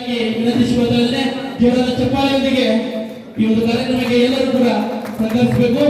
ವಿನಂತಿಸುವುದಲ್ಲದೆ ಜೋರಾದ ಚಪ್ಪಾಳೆಯೊಂದಿಗೆ ಈ ಒಂದು ಕಾರ್ಯಕ್ರಮಕ್ಕೆ ಎಲ್ಲರೂ ಕೂಡ ಸಹಕರಿಸಬೇಕು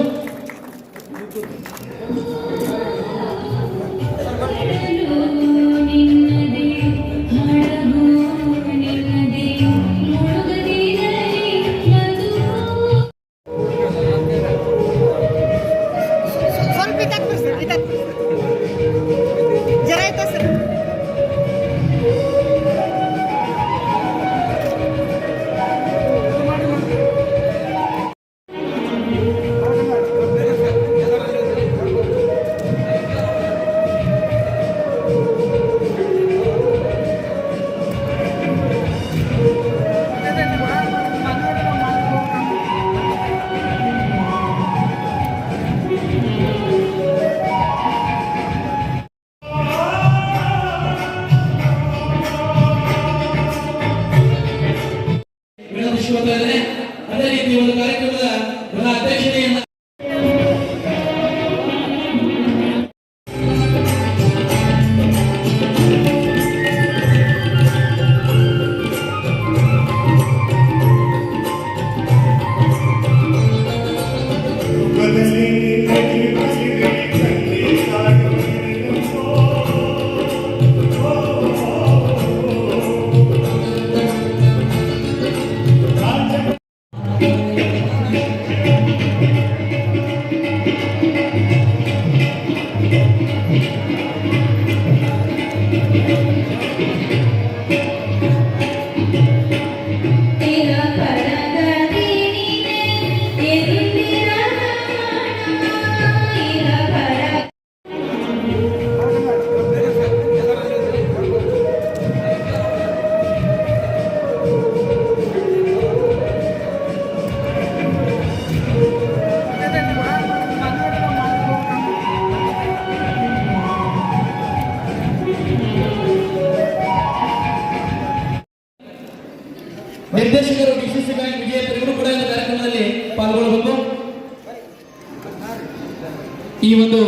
ಈ ಒಂದು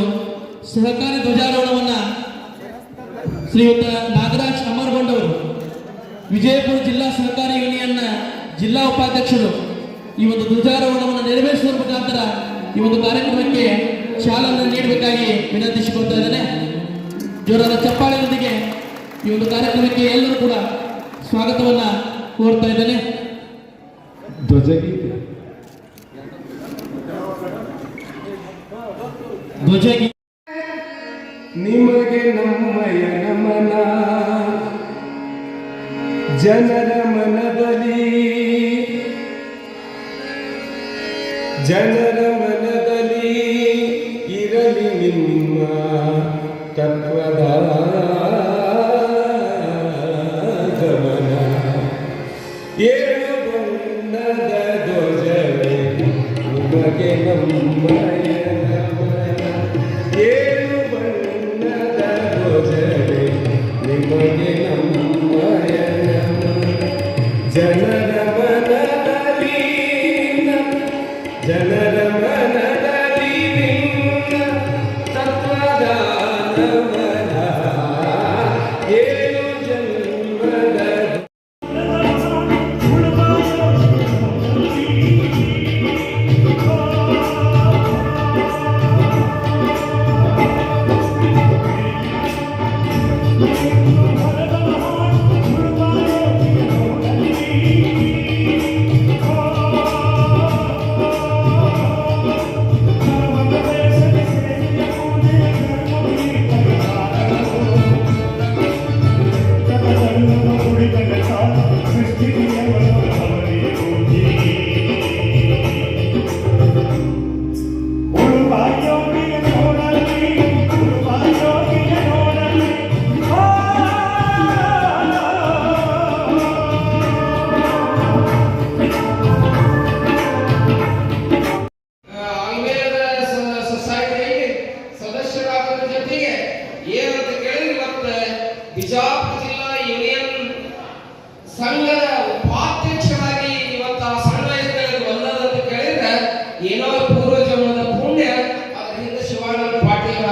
ಸಹಕಾರಿ ಧ್ವಜಾರೋಹಣವನ್ನ ಶ್ರೀಯುತ ನಾಗರಾಜ್ ಅಮರ್ಗೊಂಡವರು, ವಿಜಯಪುರ ಜಿಲ್ಲಾ ಸಹಕಾರಿ ಯೂನಿಯನ್ನ ಜಿಲ್ಲಾ ಉಪಾಧ್ಯಕ್ಷರು ಈ ಒಂದು ಧ್ವಜಾರೋಹಣವನ್ನು ನೆರವೇರಿಸುವ ಮುಖಾಂತರ ಈ ಒಂದು ಕಾರ್ಯಕ್ರಮಕ್ಕೆ ಚಾಲನೆ ನೀಡಬೇಕಾಗಿ ವಿನಂತಿಸಿಕೊಳ್ತಾ ಇದ್ದೇನೆ. ಜೋರಾದ ಚಪ್ಪಾಳೆಯೊಂದಿಗೆ ಈ ಒಂದು ಕಾರ್ಯಕ್ರಮಕ್ಕೆ ಎಲ್ಲರೂ ಕೂಡ ಸ್ವಾಗತವನ್ನ ಕೋರ್ತಾ ಇದ್ದೇನೆ. ಧ್ವಜಗೀತೆ. ಧ್ವಜಗೀತೆ ನಿಮಗೆ ನಮ್ಮಯ ನಮನ ಜನರ ಮನದಲ್ಲಿ ಜನರ ಮನದಲ್ಲಿ ಇರಲಿ ನಿಮ್ಮ ತತ್ವದ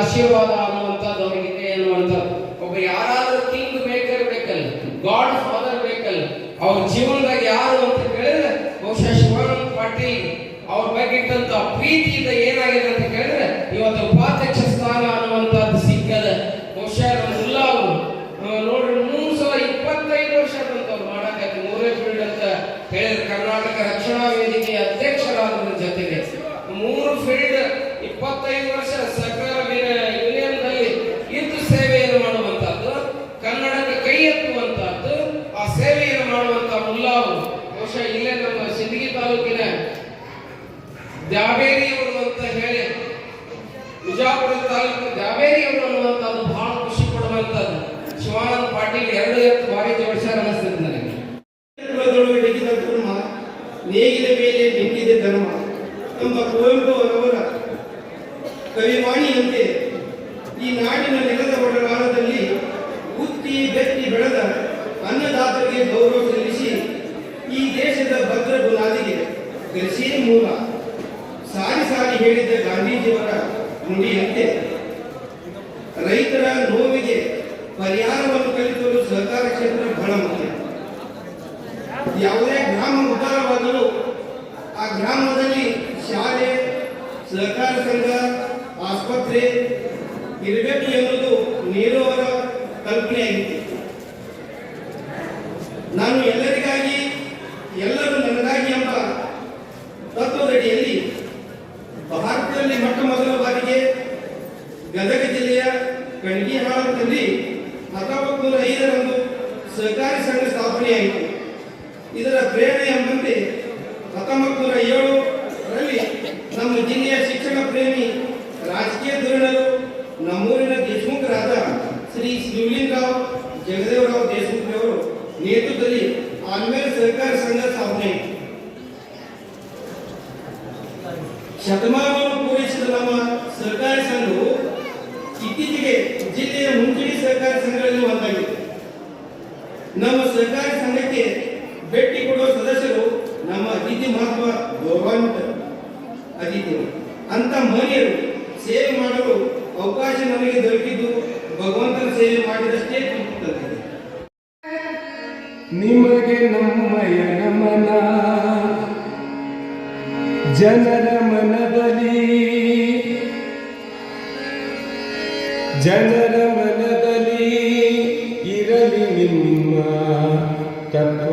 ಆಶೀರ್ವಾದ ಅನ್ನುವಂಥದ್ದು ಅವರಿಗಿದೆ ಅನ್ನುವಂಥ ಒಬ್ಬ ಯಾರಾದರೂ ಕಿಂಗ್ ಮೇಕರ್ ಬೇಕಲ್ಲ ಗಾಡ್ ಫಾದರ್ ಬೇಕಲ್ಲ, ಅವ್ರ ಜೀವನದಾಗ ಯಾರು ಅಂತ ಕೇಳಿದ್ರೆ ಬಹುಶಃ ಶಿವಾನಂದ ಪಾಟೀಲ್ ಅವ್ರ ಬಗ್ಗೆ ಇಟ್ಟಂತ ಪ್ರೀತಿಯಿಂದ ಏನಾಗಿದೆ ಅಂತ ಕೇಳಿದ್ರೆ ಇವತ್ತು ಉಪಾಧ್ಯಕ್ಷ ಸ್ಥಾನ ಅನ್ನುವಂಥದ್ದು ಸಿಕ್ಕದ. ಬಹುಶಃ ನಮ್ಮ ಮುಲ್ಲಾ ಅವರು ನೋಡ್ರಿ, ಮೂರು ಸಾವಿರ ಇಪ್ಪತ್ತೈದು ವರ್ಷ ಬಂತವ್ರು ಮಾಡಕ್ಕೆ ಮೂರೇ ಫೀಲ್ಡ್ ಅಂತ ಹೇಳಿದ್ರು ಕರ್ನಾಟಕ ರಕ್ಷಣಾ ವೇದಿಕೆಯ ಅಧ್ಯಕ್ಷರಾದ್ರ ಜೊತೆಗೆ. ಮೂರು ಫೀಲ್ಡ್ ಇಪ್ಪತ್ತೈದು ವರ್ಷ ಸರ್ಕಾರ ದ್ಯಾಬೇರಿ ಅವರು ಅಂತ ಹೇಳಿ ವಿಜಯಪುರ ತಾಲೂಕು ದ್ಯಾಬೇರಿ ಅವರು ಅನ್ನುವಂಥದ್ದು ಬಹಳ ಖುಷಿ ಕೊಡುವಂಥದ್ದು ಶಿವಾನಂದ ಪಾಟೀಲ್ ಎರಡು ಎತ್ತು ಬಾರಿ ಜೋಡಿಸ್ಯಾರ ಅನಿಸ್ತದೆ ನನಗೆ. ಧರ್ಮ, ನೇಗಿದ ಮೇಲೆ ನಿಂತಿದೆ ಧರ್ಮ, ಎಂಬ ಕುವೆಂಪು ಅವರವರ ಕವಿವಾಣಿಯಂತೆ ಈ ನಾಡಿನ ನೆಲದ ಒಡಗಾಲದಲ್ಲಿ ಹುಟ್ಟಿ ಬೆತ್ತಿ ಬೆಳೆದ ಅನ್ನದಾತರಿಗೆ ಗೌರವ ಸಲ್ಲಿಸಿ ಈ ದೇಶದ ಭದ್ರ ಬುನಾದಿಗೆ ಕೃಷಿ ಮೂಲ. ಸಾರಿ ಹೇಳಿದ್ದ ಗಾಂಧೀಜಿಯವರ ನುಡಿಯಂತೆ ರೈತರ ನೋವಿಗೆ ಪರಿಹಾರವನ್ನು ಕಲಿಸಲು ಸಹಕಾರ ಕ್ಷೇತ್ರ ಬಹಳ ಮುಖ್ಯ. ಯಾವುದೇ ಗ್ರಾಮ ಉದ್ಧಾರವಾಗಲು ಆ ಗ್ರಾಮದಲ್ಲಿ ಶಾಲೆ ಸಹಕಾರ ಸಂಘ, ಆಸ್ಪತ್ರೆ ಇರಬೇಕು ಎನ್ನುವುದು ನೀರು ಅವರ ಕಲ್ಪನೆಯಾಗಿತ್ತು ನಾನು ಎಲ್ಲರಿಗಾಗಿ ಕಣಗಿಹಾಳದಲ್ಲಿ ಹತ್ತೊಂಬತ್ತು ನೂರ ಐದರಂದು ಸಹಕಾರಿ ಸಂಘ ಸ್ಥಾಪನೆಯಾಯಿತು. ಇದರ ಪ್ರೇರಣೆ ಇತ್ತೀಚೆಗೆ ಜಿಲ್ಲೆಯ ಮುಂಚೂಣಿ ಸಹಕಾರಿ ಸಂಘಗಳಲ್ಲಿ ಒಂದಾಗಿದೆ. ನಮ್ಮ ಸಹಕಾರಿ ಸಂಘಕ್ಕೆ ಭೇಟಿ ಕೊಡುವ ಸದಸ್ಯರು ನಮ್ಮ ಅತಿಥಿ ಮಹತ್ವ ಗೌರವಾನ್ವಿತ ಅತಿಥಿಗಳು ಅಂತ ಮಹನೀಯರು ಸೇವೆ ಮಾಡಲು ಅವಕಾಶ ನಮಗೆ ದೊರಕಿದ್ದು ಭಗವಂತನ ಸೇವೆ ಮಾಡಿದಷ್ಟೇ ನಿಮಗೆ ನಮ್ಮಯ ನಮನ ಜನರ ಜನರ ಮನದಲ್ಲಿ ಇರಲಿ ನಿಮ್ಮ ತತ್ವದ